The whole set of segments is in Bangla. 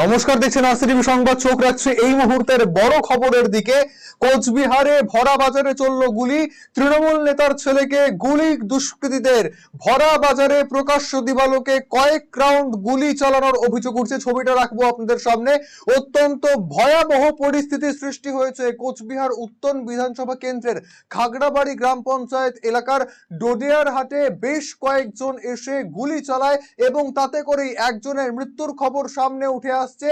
নমস্কার, দেখছেন আরসিটিভি সংবাদ। চোখ রাখছে এই মুহূর্তের বড় খবরের দিকে। কোচবিহারে ভরা বাজারে চলল গুলি। তৃণমূল নেতার ছেলেকে গুলি দুষ্কৃতীদের। ভরা বাজারে প্রকাশ্য দিবালোকে কয়েক রাউন্ড গুলি চালানোর অভিযোগ উঠছে। ছবিটা রাখব আপনাদের সামনে। অত্যন্ত ভয়াবহ পরিস্থিতির সৃষ্টি হয়েছে কোচবিহার উত্তর বিধানসভা কেন্দ্রের খাগড়াবাড়ি গ্রাম পঞ্চায়েত এলাকার ডোডিয়ার হাটে বেশ কয়েকজন এসে গুলি চালায় এবং তাতে করেই একজনের মৃত্যুর খবর সামনে উঠে আসছে।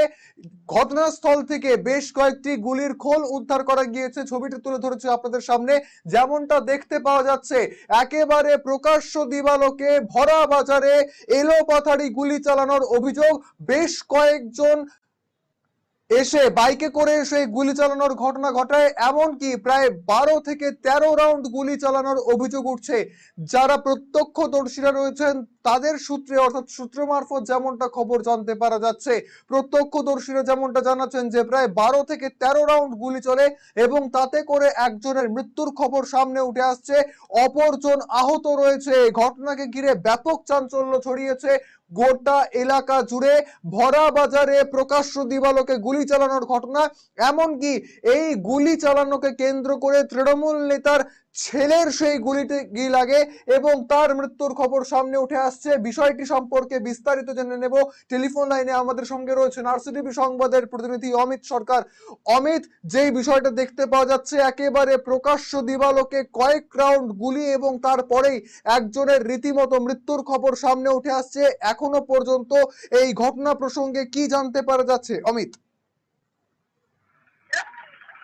ঘটনাস্থল থেকে বেশ কয়েকটি গুলির খোল উদ্ধার করা গিয়েছে। ছবিটি তুলে ধরেছে আপনাদের সামনে। যেমনটা দেখতে পাওয়া যাচ্ছে, একেবারে প্রকাশ্য দিবালোকে ভরা বাজারে এলোপাথারি গুলি চালানোর অভিযোগ। বেশ কয়েকজন এসে, বাইকে করে এসে গুলি চালানোর ঘটনা ঘটায়, এমনকি প্রায় বারো থেকে তেরো রাউন্ড গুলি চালানোর অভিযোগ উঠছে। যারা প্রত্যক্ষদর্শীরা রয়েছেন, তাদের সূত্রে, অর্থাৎ সূত্র মারফত যেমনটা খবর জানতে পারা যাচ্ছে, প্রত্যক্ষদর্শীরা যেমনটা জানাচ্ছেন যে প্রায় বারো থেকে তেরো রাউন্ড গুলি চলে এবং তাতে করে একজনের মৃত্যুর খবর সামনে উঠে আসছে। অপরজন আহত রয়েছে। ঘটনাকে ঘিরে ব্যাপক চাঞ্চল্য ছড়িয়েছে। গোটা এলাকা জুড়ে ভরা বাজারে প্রকাশ্য দিবালোকে গুলি চালানোর ঘটনা, এমনকি এই গুলি চালানোকে কেন্দ্র করে তৃণমূল নেতার ছেলের সেই গুলিতে গি লাগে এবং তার মৃত্যুর খবর সামনে উঠে আসছে। বিষয়টি সম্পর্কে বিস্তারিত জেনে নেব। টেলিফোন লাইনে আমাদের সঙ্গে রয়েছেন আরসিটিভি সংবাদের প্রতিনিধি অমিত সরকার। অমিত, যেই বিষয়টা দেখতে পাওয়া যাচ্ছে, একেবারে প্রকাশ্য দিবালোকে কয়েক রাউন্ড গুলি এবং তারপরেই একজনের রীতিমতো মৃত্যুর খবর সামনে উঠে আসছে। এখনও পর্যন্ত এই ঘটনা প্রসঙ্গে কি জানতে পারা যাচ্ছে? অমিত।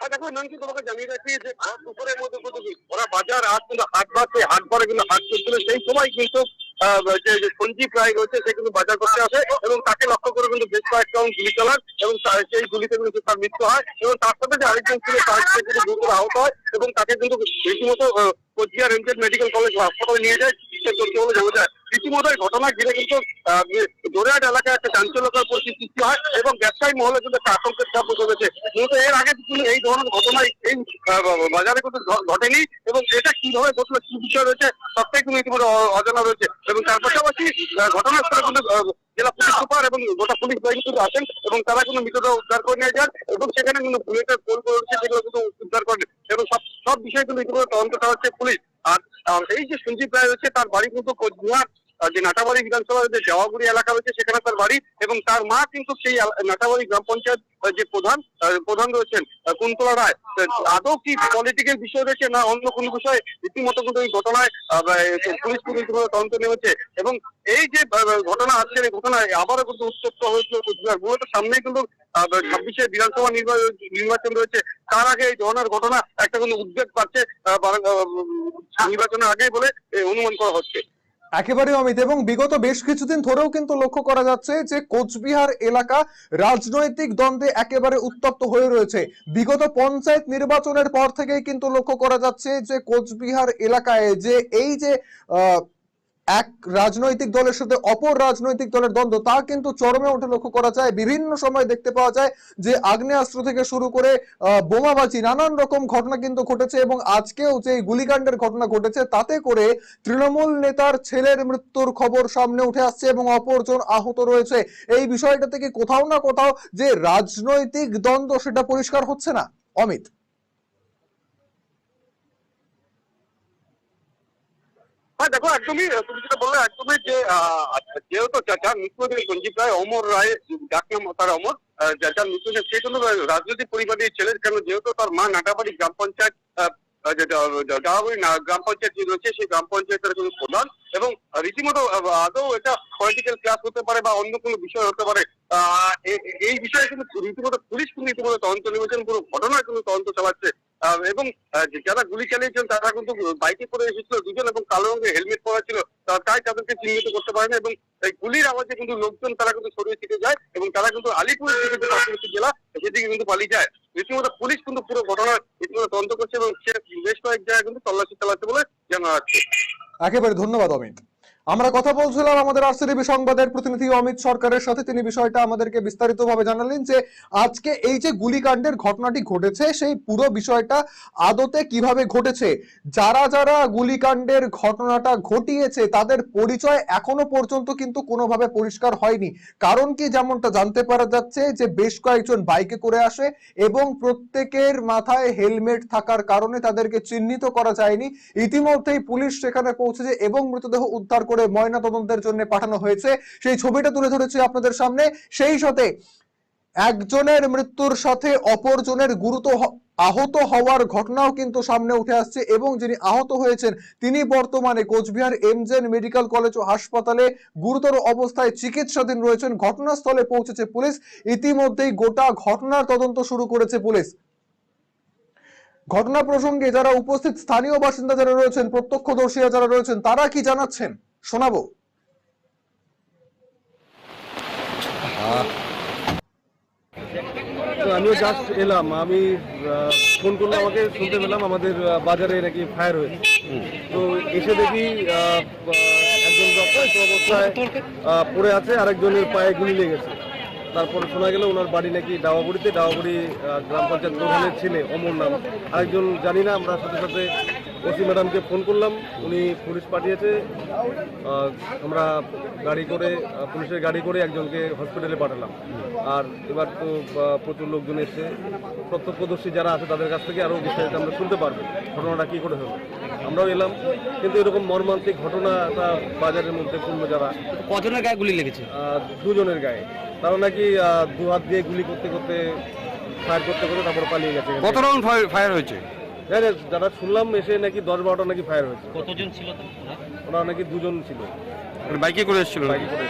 আর রায় রয়েছে, সে কিন্তু বাজার করতে আসে এবং তাকে লক্ষ্য করে কিন্তু বেশ কয়েক রাউন্ড গুলি চালান এবং সেই গুলিতে কিন্তু তার মৃত্যু হয় এবং তার সাথে আরেকজন ছিল, তার কিন্তু গুরুতর আহত হয় এবং তাকে কিন্তু রীতিমতো কোচবিহার রেঞ্জের মেডিকেল কলেজ হাসপাতালে নিয়ে যায়। চলছে বলে জানা যায়। রীতিমতো ঘটনা ঘিরে কিন্তু আহ, দোরাহাট এলাকায় একটা চাঞ্চল্যকর পরিস্থিতি সৃষ্টি হয় এবং ব্যবসায়ী মহলে কিন্তু একটা আতঙ্কের চাপ রয়েছে। মূলত এর আগে কিন্তু এই ধরনের ঘটনা এই বাজারে কিন্তু ঘটেনি এবং এটা কীভাবে ঘটলো কি বিষয় রয়েছে সবটাই কিন্তু ইতিমধ্যে অজানা রয়েছে। এবং তার পাশাপাশি ঘটনাস্থলে কিন্তু জেলা পুলিশ সুপার এবং গোটা পুলিশ বাহিনী কিন্তু আসেন এবং তারা কিন্তু মৃতদেহ উদ্ধার করে নিয়ে যান এবং সেখানে কিন্তু বুলেটের গোল রয়েছে সেগুলো কিন্তু উদ্ধার করেন। এবং সব সব বিষয়ে কিন্তু ইতিমধ্যে তদন্ত চালাচ্ছে পুলিশ। আর আহ, এই যে সঞ্জীব রায় রয়েছে তার বাড়ি কিন্তু কোচবিহার। যে নাটাবাড়ি বিধানসভার যে জওয়াগুড়ি এলাকা রয়েছে, সেখানে তার বাড়ি এবং তার মা কিন্তু সেই নাটাবাড়ি গ্রাম পঞ্চায়েত যে প্রধান প্রধান রয়েছেন কুন্তলা রায়। আদৌ কি পলিটিক্যাল বিষয় রয়েছে না অন্য কোনো বিষয়ে রীতিমতো কিন্তু এই ঘটনায় পুলিশ ইতিমধ্যে তদন্ত নেমেছে এবং এই যে ঘটনা আজকের এই ঘটনায় আবারও কিন্তু উত্তপ্ত হয়েছিল কোচবিহার। মূলত সামনেই কিন্তু ছাব্বিশে বিধানসভা নির্বা- নির্বাচন রয়েছে। তার আগে এই ধরনের ঘটনা একটা কিন্তু উদ্বেগ পাচ্ছে নির্বাচনের আগেই বলে অনুমান করা হচ্ছে। একেবারে অমিত এবং বিগত বেশ কিছুদিন ধরেও কিন্তু লক্ষ্য করা যাচ্ছে যে কোচবিহার এলাকা রাজনৈতিক দ্বন্দ্বে একেবারে উত্তপ্ত হয়ে রয়েছে। বিগত পঞ্চায়েত নির্বাচনের পর থেকেই কিন্তু লক্ষ্য করা যাচ্ছে যে কোচবিহার এলাকায় যে এই যে আহ, এক রাজনৈতিক দলের সাথে অপর রাজনৈতিক দলের দ্বন্দ্ব, তা কিন্তু চরমে ওঠে লক্ষ্য করা যায়। বিভিন্ন সময় দেখতে পাওয়া যায় যে আগ্নেয়াস্ত্র থেকে শুরু করে বোমাবাজি, নানান রকম ঘটনা কিন্তু ঘটেছে এবং আজকেও যে গুলিকাণ্ডের ঘটনা ঘটেছে, তাতে করে তৃণমূল নেতার ছেলের মৃত্যুর খবর সামনে উঠে আসছে এবং অপরজন আহত রয়েছে। এই বিষয়টা থেকে কোথাও না কোথাও যে রাজনৈতিক দ্বন্দ্ব সেটা পরিষ্কার হচ্ছে না। অমিত। হ্যাঁ দেখো একদমই তুমি যেটা বললে একদমই যে যেহেতু চাচা মৃত্যু হয়েছে সঞ্জীব রায় অমর রায় ডাক নাম তার অমর আহ, মৃত্যু হয়েছে সে কিন্তু রাজনৈতিক পরিবারের ছেলে কেন যেহেতু তার মা নাটাবাড়ি গ্রাম পঞ্চায়েত না- গ্রাম পঞ্চায়েত যে রয়েছে সেই গ্রাম পঞ্চায়েতের কিন্তু প্রধান এবং রীতিমতো আদৌ এটা পলিটিক্যাল ক্লাস হতে পারে বা অন্য কোনো বিষয় হতে পারে এই বিষয়ে কিন্তু রীতিমতো পুলিশ কিন্তু রীতিমতো তদন্ত নেমেছেন পুরো ঘটনার কিন্তু তদন্ত চালাচ্ছে। এবং যারা গুলি চালিয়েছেন, তারা কিন্তু বাইকে করে এসেছিল দুজন এবং কালো রঙের হেলমেট পরা ছিল। তাই তাদেরকে চিহ্নিত করতে পারেন এবং এই গুলির আওয়াজে কিন্তু লোকজন তারা কিন্তু সরিয়ে ছিটে যায় এবং তারা কিন্তু আলিপুরের দিকে জেলা, সেদিকে কিন্তু পালিয়ে যায়। রীতিমতো পুলিশ কিন্তু পুরো ঘটনার রীতিমতো তদন্ত করছে এবং সে বেশ কয়েক জায়গায় কিন্তু তল্লাশি চালাচ্ছে বলে জানা যাচ্ছে। একেবারে ধন্যবাদ, অমিত। আমরা কথা বলছিলাম আমাদের আরসিটিভি সংবাদের প্রতিনিধি অমিত সরকারের সাথে। তিনি বিষয়টা আমাদেরকে বিস্তারিতভাবে জানালেন যে, আজকে এই যে গুলিকাণ্ডের ঘটনাটি ঘটেছে, সেই পুরো বিষয়টা আদতে কীভাবে ঘটেছে? যারা যারা গুলিকাণ্ডের ঘটনাটা ঘটিয়েছে, তাদের পরিচয় এখনও পর্যন্ত কিন্তু কোনোভাবে পরিষ্কার হয়নি। কারণ কি যেমনটা জানতে পারা যাচ্ছে যে, বেশ কয়েকজন বাইকে করে আসে এবং প্রত্যেকের মাথায় হেলমেট থাকার কারণে তাদেরকে চিহ্নিত করা যায়নি। ইতিমধ্যেই পুলিশ সেখানে পৌঁছেছে এবং মৃতদেহ উদ্ধার করে ময়না তদন্তের জন্য পাঠানো হয়েছে। সেই ছবিটা তুলে ধরেছি আপনাদের সামনে। সেই সাথে একজনের মৃত্যুর সাথে অপরজনের গুরুতর আহত হওয়ার ঘটনাও কিন্তু সামনে উঠে আসছে এবং যিনি আহত হয়েছেন, তিনি বর্তমানে Coochbehar M J N medical college ও হাসপাতালে গুরুতর অবস্থায় চিকিৎসাধীন রয়েছেন। ঘটনাস্থলে পৌঁছেছে পুলিশ। ইতিমধ্যেই গোটা ঘটনার তদন্ত শুরু করেছে পুলিশ। ঘটনা প্রসঙ্গে যারা উপস্থিত, স্থানীয় বাসিন্দা যারা রয়েছেন, প্রত্যক্ষদর্শীরা যারা রয়েছেন, তারা কি জানাচ্ছেন? শোনাবো। আমিও জাস্ট এলাম। আমি ফোন করলে আমাকে শুনতে পেলাম, আমাদের বাজারে নাকি ফায়ার হয়েছে। তো এসে দেখি একজন অবস্থায় পড়ে আছে, আরেকজনের পায়ে গুলি লেগেছে। তারপর শোনা গেল, ওনার বাড়ি নাকি ডাওয়াবুড়িতে ডাওয়াবুড়ি গ্রাম পঞ্চায়েত প্রধানের ছেলে, অমর নাম। আরেকজন জানি না, আমরা সাথে সাথে ওসি ম্যাডামকে ফোন করলাম উনি পুলিশ পাঠিয়েছে। আমরা গাড়ি করে পুলিশের গাড়ি করে একজনকে হসপিটালে পাঠালাম। আর এবার তো প্রচুর লোকজন এসছে। প্রত্যক্ষদর্শী যারা আছে তাদের কাছ থেকে আরও বিস্তারিত আমরা শুনতে পারব ঘটনাটা কী করে হলো। আমরাও এলাম কিন্তু এরকম মর্মান্তিক ঘটনাটা বাজারের মধ্যে পূর্ণ যারা কজনের গায়ে গুলি লেগেছে? দুজনের গায়ে। তারা নাকি দু হাত দিয়ে গুলি করতে করতে ফায়ার করতে করতে তারপর পালিয়ে গেছে। কত রাউন্ড ফায়ার হয়েছে? হ্যাঁ যারা শুনলাম এসে নাকি দশ বারোটা নাকি ফায়ার হয়েছে। কতজন ছিল ওরা নাকি দুজন ছিল। বাইকে করে এসেছিল? বাইকে করে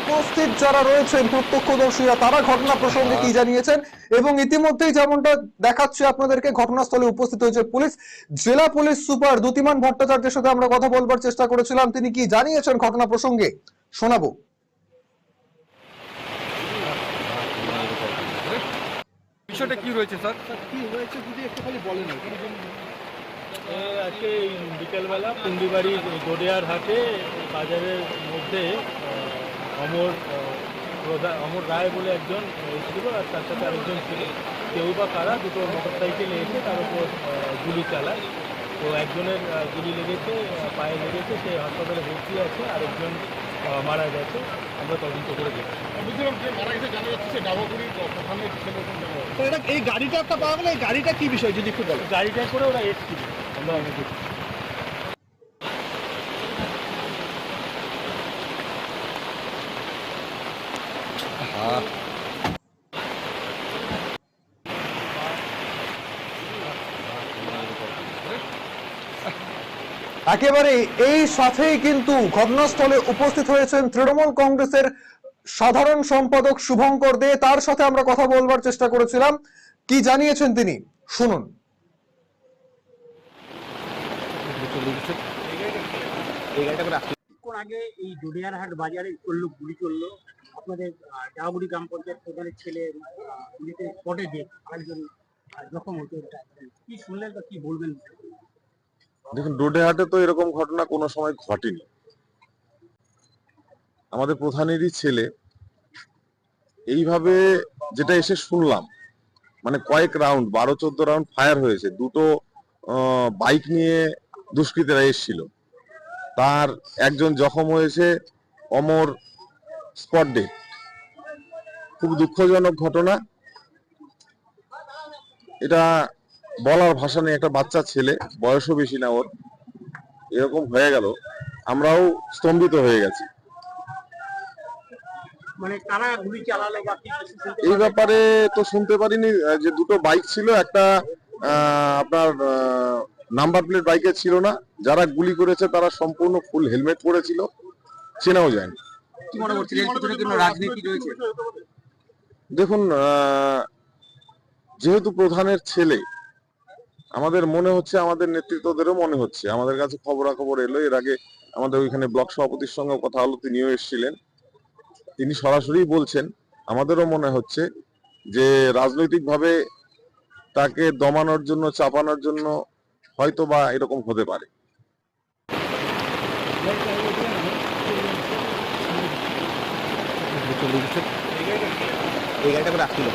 উপস্থিত যারা রয়েছেন প্রত্যক্ষদর্শীরা তারা ঘটনা প্রসঙ্গে কি জানিয়েছেন? এবং ইতিমধ্যেই যেমনটা দেখাচ্ছে আপনাদেরকে ঘটনাস্থলে উপস্থিত হয়েছে পুলিশ। জেলা পুলিশ সুপার দ্যুতিমান ভট্টাচার্যের সাথে আমরা কথা বলবার চেষ্টা করেছিলাম। তিনি কি জানিয়েছেন ঘটনা প্রসঙ্গে? শোনাবো। বিষয়টা কি রয়েছে স্যার? এ আজকে এই বিকেলবেলা পুন্ডিবাড়ি গড়িয়ার হাটে বাজারের মধ্যে অমর অমর রায় বলে একজন ছিল আর তার সাথে আরেকজন ছিল। কেউ বা কারা দুটো মোটর সাইকেলে এসে তার উপর গুলি চালায়। তো একজনের গুলি লেগেছে পায়ে লেগেছে সে হাসপাতালে ভর্তি আছে আরেকজন মারা গেছে আমরা তদন্ত করে দেখছি তো এটা এই গাড়িটা একটা পাওয়া গেলে এই গাড়িটা কি বিষয় যদি একটু বলো গাড়িটা করে ওরা এসছিল আমরা দেখছি। একেবারে এই সাথেই কিন্তু ঘটনাস্থলে উপস্থিত হয়েছেন তৃণমূল কংগ্রেসের সাধারণ সম্পাদক শুভঙ্কর দে। তার সাথে আমরা কথা বলবার চেষ্টা করেছিলাম। কি জানিয়েছেন তিনি? শুনুন। আগে এই ডুডিয়ারহাট বাজারে চলল গুলি চলল। আপনাদের ডাগুড়ি গ্রাম পঞ্চায়েত প্রধানের ছেলে স্পটে ডেট আরেকজন জখম হতো কি শুনলেন কি বলবেন? দেখুন ডোডেহাটে তো এরকম ঘটনা কোনো সময় ঘটেনি। আমাদের প্রধানেরই ছেলে, এইভাবে যেটা এসে শুনলাম মানে কয়েক রাউন্ড, বারো, চোদ্দ রাউন্ড ফায়ার হয়েছে, দুটো বাইক নিয়ে দুষ্কৃতীরা এসেছিল। তার একজন জখম হয়েছে, অমর স্পট ডে খুব দুঃখজনক ঘটনা। এটা বলার ভাষা নেই একটা বাচ্চা ছেলে বয়সও বেশি না ওর। এরকম হয়ে গেল আমরাও স্তম্ভিত হয়ে গেছি। মানে এই ব্যাপারে তো শুনতে পারিনি যে দুটো বাইক ছিল একটা আপনার নাম্বার প্লেট বাইকে ছিল না। যারা গুলি করেছে তারা সম্পূর্ণ ফুল হেলমেট পরেছিল চেনাও যায়নি। দেখুন আহ, যেহেতু প্রধানের ছেলে আমাদের মনে হচ্ছে, আমাদের নেতৃত্বদেরও মনে হচ্ছে। আমাদের কাছে খবরাখবর এলো। এর আগে আমাদের ওইখানে ব্লক সভাপতির সঙ্গে কথা হলো, তিনিও এসেছিলেন। তিনি সরাসরি বলছেন, আমাদেরও মনে হচ্ছে যে রাজনৈতিকভাবে তাকে দমানোর জন্য, চাপানোর জন্য হয়তো বা এরকম হতে পারে। এই গাড়িটা করে আসছিল